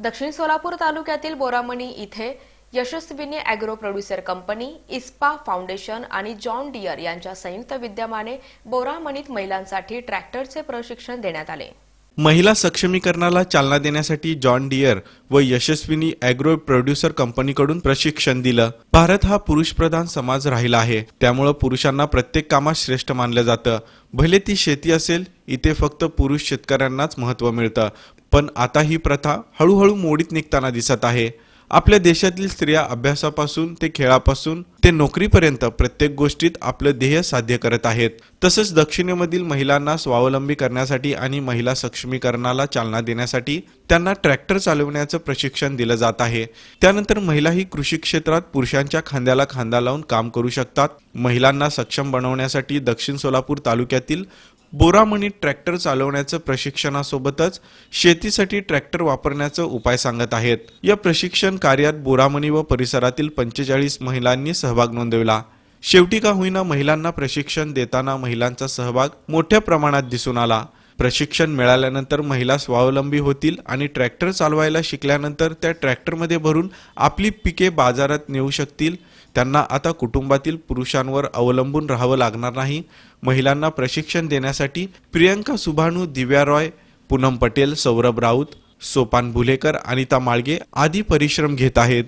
दक्षिण सोलापूर तालुक्यातील बोरामणी इथे Yashaswini agro producer company ISPA foundation आणि जॉन डियर यांच्या संयुक्त विद्यमाने बोरामणीत महिलांसाठी ट्रॅक्टरचे प्रशिक्षण देण्यात आले. महिला सक्षमीकरणाला चालना देण्यासाठी जॉन डियर व यशस्विनी अॅग्रो प्रोड्युसर कंपनीकडून प्रशिक्षण दिलं. भारत हा पुरुषप्रधान समाज राहिला आहे. त्यामुळं पुरुषांना प्रत्येक कामात श्रेष्ठ मानलं जातं. भले ती शेती असेल इथे फक्त पुरुष शेतकऱ्यांनाच महत्त्व मिळतं. पण आता ही प्रथा हळूहळू मोडीत निघताना दिसत आहे. आपल्या देशातील स्त्रिया अभ्यासापासून ते खेळापासून ते नोकरीपर्यंत प्रत्येक गोष्टीत आपलं ध्येय साध्य करत आहेत. तसंच दक्षिणेमधील महिलांना स्वावलंबी करण्यासाठी आणि महिला सक्षमीकरणाला चालना देण्यासाठी त्यांना ट्रॅक्टर चालवण्याचं प्रशिक्षण दिलं जात आहे. त्यानंतर महिलाही कृषी क्षेत्रात पुरुषांच्या खांद्याला खांदा लावून काम करू शकतात. महिलांना सक्षम बनवण्यासाठी दक्षिण सोलापूर तालुक्यातील बोरामणी ट्रॅक्टर चालवण्याचं प्रशिक्षणासोबतच शेतीसाठी ट्रॅक्टर वापरण्याचं उपाय सांगत आहेत. या प्रशिक्षण कार्यात बोरामणी व परिसरातील पंचेचाळीस महिलांनी सहभाग नोंदविला. शेवटी का होईना महिलांना प्रशिक्षण देताना महिलांचा सहभाग मोठ्या प्रमाणात दिसून आला. प्रशिक्षण मिळाल्यानंतर महिला स्वावलंबी होतील आणि ट्रॅक्टर चालवायला शिकल्यानंतर त्या ट्रॅक्टरमध्ये भरून आपली पिके बाजारात नेऊ शकतील. त्यांना आता कुटुंबातील पुरुषांवर अवलंबून राहावं लागणार नाही. महिलांना प्रशिक्षण देण्यासाठी प्रियंका सुभानू दिव्या रॉय पूनम पटेल सौरभ राऊत सोपान भुलेकर अनिता माळगे आदी परिश्रम घेत आहेत.